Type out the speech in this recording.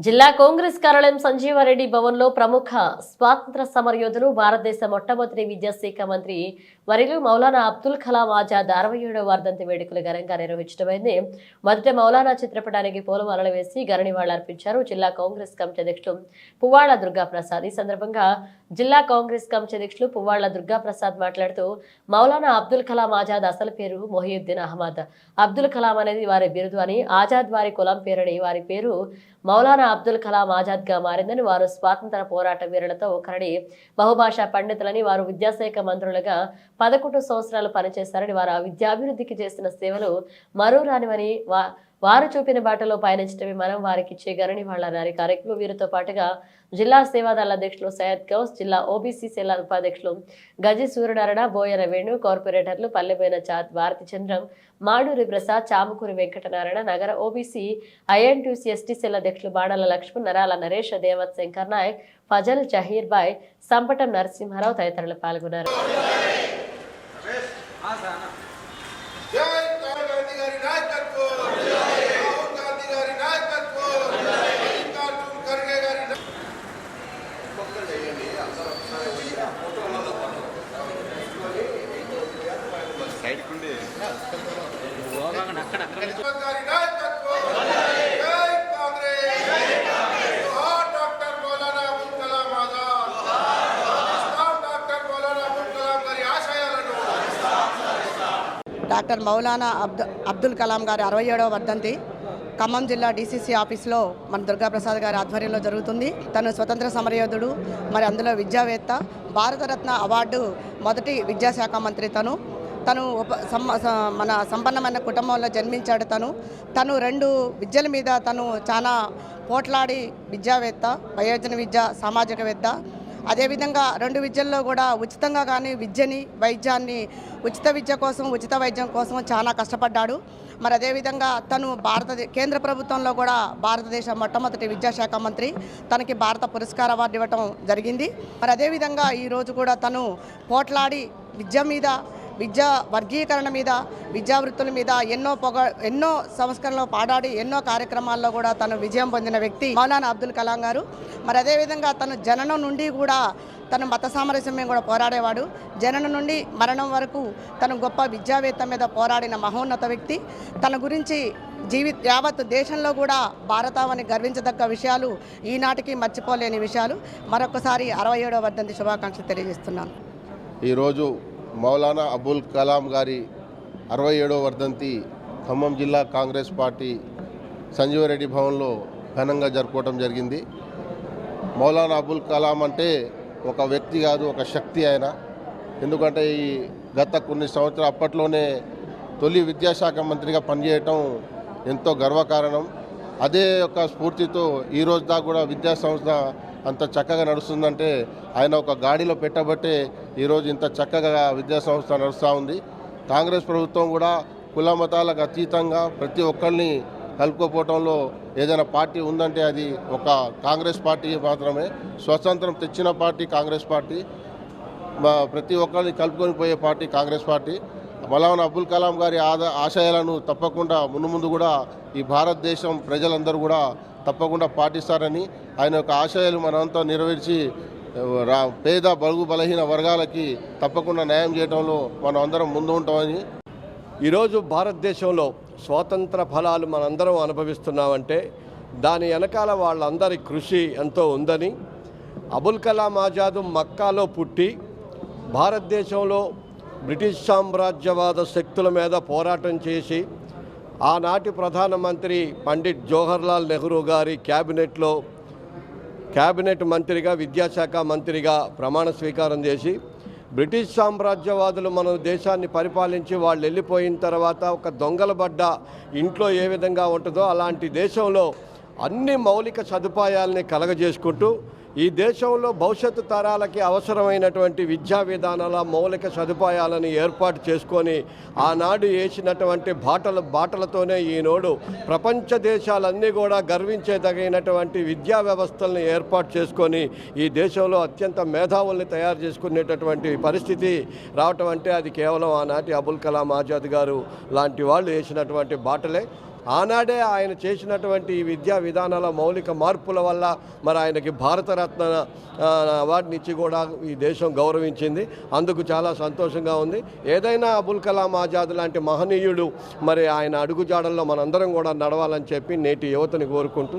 జిల్లా కాంగ్రెస్ కార్యాలయం సంజీవారెడ్డి భవన్లో ప్రముఖ స్వాతంత్ర సమరయోధులు భారతదేశ మొట్టమొదటి విద్యాశాఖ మంత్రి మరియు మౌలానా అబ్దుల్ కలాం ఆజాద్ అరవై ఏడవ వర్ధంతి వేడుకలు ఘనంగా నిర్వహించడమైంది. మొదట మౌలానా చిత్రపటానికి పూలమాలలు వేసి ఘననివాళులు అర్పించారు. జిల్లా కాంగ్రెస్ కమిటీ అధ్యక్షులు పువ్వాళ్ళ దుర్గాప్రసాద్. ఈ సందర్భంగా జిల్లా కాంగ్రెస్ కమిటీ అధ్యక్షులు పువ్వాళ్ళ దుర్గాప్రసాద్ మాట్లాడుతూ మౌలానా అబ్దుల్ కలాం ఆజాద్ అసలు పేరు మొహియుద్దీన్ అహ్మద్. అబ్దుల్ కలాం అనేది వారి బిరుదు అని ఆజాద్ వారి కులం పేరని వారి పేరు మౌలానా అబ్దుల్ కలాం ఆజాద్గా మారిందని వారు స్వాతంత్ర పోరాట వీరులతో ఒకరిని బహుభాషా పండితులని వారు విద్యాశాఖ మంత్రులుగా పదకొండు సంవత్సరాలు పనిచేశారని వారు ఆ విద్యాభివృద్ధికి చేసిన సేవలు మరో రానివని వా వారు చూపిన బాటలో పయనించడమే మనం వారికి ఇచ్చే వాళ్ళు అన్నారు. కార్యక్రమం వీరితో పాటుగా జిల్లా సేవాదళ అధ్యక్షులు సయ్యద్ గౌస్ జిల్లా ఓబీసీ సెల్ ఉపాధ్యక్షులు గజి సూర్యనారాయణ బోయన వేణు కార్పొరేటర్లు పల్లెబోయిన చాత్ భారతి చంద్రం మాడూరి ప్రసాద్ చాముకూరి వెంకటనారాయణ నగర ఓబీసీ ఐఎన్టీసీ ఎస్టీ సెల్ అధ్యక్షులు బాణాల లక్ష్మణ్ నరాల నరేష్ దేవత్ శంకర్ నాయక్ ఫజల్ జహీర్ బాయ్ సంపటం నరసింహారావు తదితరులు పాల్గొన్నారు జై రాహుల్ గాంధీ గారి నాయకత్వం రాహుల్ గాంధీ గారి నాయకత్వం మల్లికార్జున్ ఖర్గే గారి నా- రాహుల్ గారి నాయకత్వం జై కాంగ్రెస్ జోహార్ డాక్టర్ మౌలానా అబుల్ కలాం ఆజాద్ ఇస్లాం డాక్టర్ మౌలానా అబుల్ కలాం గారి ఆశయాలను. డాక్టర్ మౌలానా అబ్దు అబ్దుల్ కలాం గారి అరవై ఏడవ వర్ధంతి ఖమ్మం జిల్లా డీసీసీ ఆఫీస్లో మన దుర్గాప్రసాద్ గారి ఆధ్వర్యంలో జరుగుతుంది. తను స్వతంత్ర సమరయోధుడు మరి అందులో విద్యావేత్త భారతరత్న అవార్డు మొదటి విద్యాశాఖ మంత్రి తను. తను ఉప మన సంపన్నమైన కుటుంబంలో జన్మించాడు తను. తను రెండు విద్యల మీద తను చాలా పోట్లాడి విద్యావేత్త వయోజన విద్య సామాజికవేత్త అదేవిధంగా రెండు విద్యల్లో కూడా ఉచితంగా కానీ విద్యని వైద్యాన్ని ఉచిత విద్య కోసం ఉచిత వైద్యం కోసం చాలా కష్టపడ్డాడు. మరి అదేవిధంగా తను భారత కేంద్ర ప్రభుత్వంలో కూడా భారతదేశ మొట్టమొదటి విద్యాశాఖ మంత్రి. తనకి భారత పురస్కార అవార్డు ఇవ్వటం జరిగింది. మరి అదేవిధంగా ఈరోజు కూడా తను పోట్లాడి విద్య మీద విద్యా వర్గీకరణ మీద విద్యావృత్తుల మీద ఎన్నో పొగ ఎన్నో సంస్కరణలు పాడాడి ఎన్నో కార్యక్రమాల్లో కూడా తను విజయం పొందిన వ్యక్తి మౌలానా అబ్దుల్ కలాం గారు. మరి అదేవిధంగా తను జననం నుండి కూడా తను మత సామరస్యం కూడా పోరాడేవాడు. జననం నుండి మరణం వరకు తను గొప్ప విద్యావేత్త మీద పోరాడిన మహోన్నత వ్యక్తి. తన గురించి జీవి యావత్ దేశంలో కూడా భారతావని గర్వించదగ్గ విషయాలు ఈనాటికి మర్చిపోలేని విషయాలు. మరొకసారి అరవై ఏడవ వర్ధంతి శుభాకాంక్షలు తెలియజేస్తున్నాను. ఈరోజు మౌలానా అబుల్ కలాం గారి అరవై ఏడవ వర్ధంతి ఖమ్మం జిల్లా కాంగ్రెస్ పార్టీ సంజీవరెడ్డి భవన్లో ఘనంగా జరుపుకోవడం జరిగింది. మౌలానా అబుల్ కలాం అంటే ఒక వ్యక్తి కాదు ఒక శక్తి ఆయన. ఎందుకంటే ఈ గత కొన్ని సంవత్సరాల అప్పట్లోనే తొలి విద్యాశాఖ మంత్రిగా పనిచేయటం ఎంతో గర్వకారణం. అదే యొక్క స్ఫూర్తితో ఈ రోజు దాకా కూడా విద్యా సంస్థ అంత చక్కగా నడుస్తుందంటే ఆయన ఒక గాడిలో పెట్టబట్టే ఈరోజు ఇంత చక్కగా విద్యాసంస్థ నడుస్తూ ఉంది. కాంగ్రెస్ ప్రభుత్వం కూడా కుల మతాలకు అతీతంగా ప్రతి ఒక్కరిని కలుపుకోపోవటంలో ఏదైనా పార్టీ ఉందంటే అది ఒక కాంగ్రెస్ పార్టీ మాత్రమే. స్వతంత్రం తెచ్చిన పార్టీ కాంగ్రెస్ పార్టీ. మా ప్రతి ఒక్కరిని కలుపుకొని పోయే పార్టీ కాంగ్రెస్ పార్టీ. మౌలానా అబుల్ కలాం గారి ఆద ఆశయాలను తప్పకుండా ముందు ముందు కూడా ఈ భారతదేశం ప్రజలందరూ కూడా తప్పకుండా పాటిస్తారని ఆయన యొక్క ఆశయాలు మనంతా నెరవేర్చి పేద బలుగు బలహీన వర్గాలకి తప్పకుండా న్యాయం చేయడంలో మనం అందరం ముందు ఉంటామని. ఈరోజు భారతదేశంలో స్వాతంత్ర ఫలాలు మనందరం అనుభవిస్తున్నామంటే దాని వెనకాల వాళ్ళందరి కృషి ఎంతో ఉందని అబుల్ కలాం ఆజాద్ మక్కాలో పుట్టి భారతదేశంలో బ్రిటిష్ సామ్రాజ్యవాద శక్తుల మీద పోరాటం చేసి ఆనాటి ప్రధానమంత్రి పండిట్ జవహర్లాల్ నెహ్రూ గారి క్యాబినెట్లో క్యాబినెట్ మంత్రిగా విద్యాశాఖ మంత్రిగా ప్రమాణ స్వీకారం చేసి బ్రిటిష్ సామ్రాజ్యవాదులు మన దేశాన్ని పరిపాలించి వాళ్ళు వెళ్ళిపోయిన తర్వాత ఒక దొంగల బడ్డ ఇంట్లో ఏ విధంగా ఉంటుందో అలాంటి దేశంలో అన్ని మౌలిక సదుపాయాలని కలగజేసుకుంటూ ఈ దేశంలో భవిష్యత్తు తరాలకి అవసరమైనటువంటి విద్యా విధానాల మౌలిక సదుపాయాలను ఏర్పాటు చేసుకొని ఆనాడు వేసినటువంటి బాటల బాటలతోనే ఈనాడు ప్రపంచ దేశాలన్నీ కూడా గర్వించేదగినటువంటి విద్యా వ్యవస్థలను ఏర్పాటు చేసుకొని ఈ దేశంలో అత్యంత మేధావుల్ని తయారు చేసుకునేటటువంటి పరిస్థితి రావటం అంటే అది కేవలం ఆనాటి అబుల్ కలాం ఆజాద్ గారు లాంటి వాళ్ళు వేసినటువంటి బాటలే. ఆనాడే ఆయన చేసినటువంటి ఈ విద్యా విధానాల మౌలిక మార్పుల వల్ల మరి ఆయనకి భారతరత్న అవార్డుని ఇచ్చి కూడా ఈ దేశం గౌరవించింది. అందుకు చాలా సంతోషంగా ఉంది. ఏదైనా అబుల్ కలాం ఆజాద్ లాంటి మహనీయుడు మరి ఆయన అడుగుజాడల్లో మనందరం కూడా నడవాలని చెప్పి నేటి యువతని కోరుకుంటూ